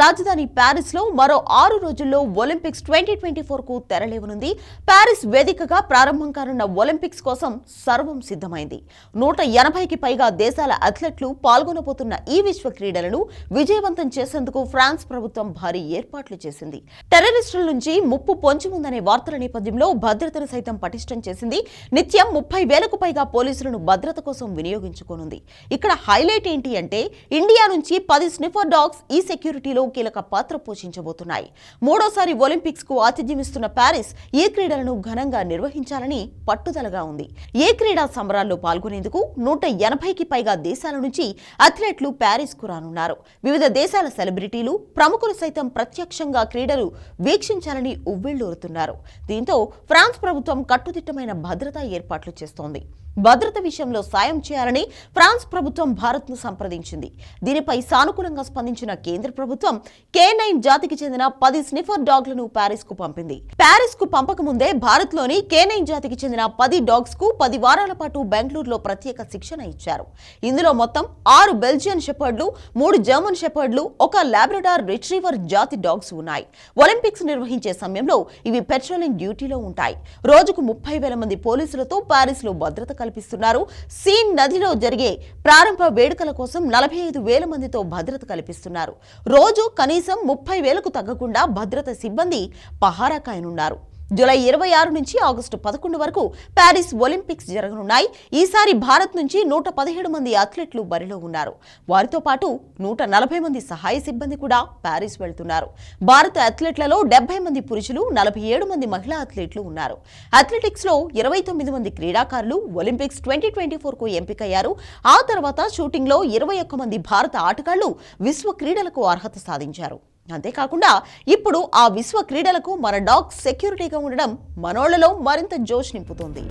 రాజధాని ప్యారిస్లో మరో ఆరు రోజుల్లో ఒలింపిక్స్ ట్వంటీ ట్వంటీ ఫోర్కు తెరలేవనుంది. ప్యారిస్ వేదికగా ప్రారంభం కానున్న ఒలింపిక్స్ కోసం సర్వం సిద్ధమైంది. నూట ఎనభైకి పైగా దేశాల అథ్లెట్లు పాల్గొనబోతున్న ఈ విశ్వ క్రీడలను విజయవంతం చేసేందుకు ఫ్రాన్స్ ప్రభుత్వం భారీ ఏర్పాట్లు చేసింది. టెర్రరిస్టుల నుంచి ముప్పు పొంచి ఉందనే వార్తల నేపథ్యంలో భద్రతను సైతం పటిష్టం చేసింది. నిత్యం ముప్పై వేలకు పైగా పోలీసులను భద్రత కోసం వినియోగించుకోనుంది. ఇక్కడ హైలైట్ ఏంటి అంటే ఇండియా నుంచి పది స్నిఫర్ డాగ్స్ ఈ సెక్యూరిటీలో కీలక పాత్ర పోషించబోతున్నాయి. మూడోసారి ఒలింపిక్స్కు ఆతిథ్యమిస్తున్న ప్యారిస్ ఏ క్రీడలను ఘనంగా నిర్వహించాలని పట్టుదలగా ఉంది. ఏ క్రీడా సంబరాల్లో పాల్గొనేందుకు నూట ఎనభైకి పైగా దేశాల నుంచి అథ్లెట్లు ప్యారిస్కు రానున్నారు. వివిధ దేశాల సెలబ్రిటీలు ప్రముఖులు సైతం ప్రత్యక్షంగా క్రీడలు వీక్షించాలని ఉవ్విళ్ళూరుతున్నారు దీంతో ఫ్రాన్స్ ప్రభుత్వం కట్టుదిట్టమైన భద్రతా ఏర్పాట్లు చేస్తోంది. భద్రత విషయంలో సాయం చేయాలని ఫ్రాన్స్ ప్రభుత్వం భారత్ను సంప్రదించింది. దీనిపై సానుకూలంగా స్పందించిన కేంద్ర ప్రభుత్వం కే నైన్ జాతికి చెందిన పది స్నిఫర్ డాగ్లను ప్యారిస్కు పంపింది. ప్యారిస్కు పంపకముందే భారత్లోని కే నైన్ జాతికి చెందిన పది డాగ్స్కు పది వారాల పాటు బెంగళూరులో ప్రత్యేక శిక్షణ ఇచ్చారు. ఇందులో మొత్తం ఆరు బెల్జియన్ షెపర్డ్లు మూడు జర్మన్ షెపర్డ్లు ఒక లాబ్రడార్ రిట్రీవర్ జాతి డాగ్స్ ఉన్నాయి. ఒలింపిక్స్ నిర్వహించే సమయంలో ఇవి పెట్రోలింగ్ డ్యూటీలో ఉంటాయి. రోజుకు ముప్పై వేల మంది పోలీసులతో ప్యారిస్లో భద్రత కల్పిస్తున్నారు. సీన్ నదిలో జరిగే ప్రారంభ వేడుకల కోసం నలభై ఐదు వేల మందితో భద్రత కల్పిస్తున్నారు. రోజు కనీసం ముప్పై వేలకు తగ్గకుండా భద్రత సిబ్బంది పహారా కాయనున్నారు. జూలై ఇరవై ఆరు నుంచి ఆగస్టు పదకొండు వరకు ప్యారిస్ ఒలింపిక్స్ జరగనున్నాయి. ఈసారి భారత్ నుంచి నూట పదిహేడు మంది అథ్లెట్లు బరిలో ఉన్నారు. వారితో పాటు నూట నలభై మంది సహాయ సిబ్బంది కూడా ప్యారిస్ వెళ్తున్నారు. భారత అథ్లెట్లలో డెబ్బై మంది పురుషులు నలభై ఏడు మంది మహిళా అథ్లెట్లు ఉన్నారు. అథ్లెటిక్స్లో ఇరవై తొమ్మిది మంది క్రీడాకారులు ఒలింపిక్స్ ట్వంటీ ట్వంటీ ఫోర్కు ఎంపికయ్యారు. ఆ తర్వాత షూటింగ్లో ఇరవై ఒక్క మంది భారత ఆటగాళ్ళు విశ్వ క్రీడలకు అర్హత సాధించారు. అంతేకాకుండా ఇప్పుడు ఆ విశ్వ క్రీడలకు మన డాగ్ సెక్యూరిటీగా ఉండడం మనోళ్ళలో మరింత జోష్ నింపుతుంది.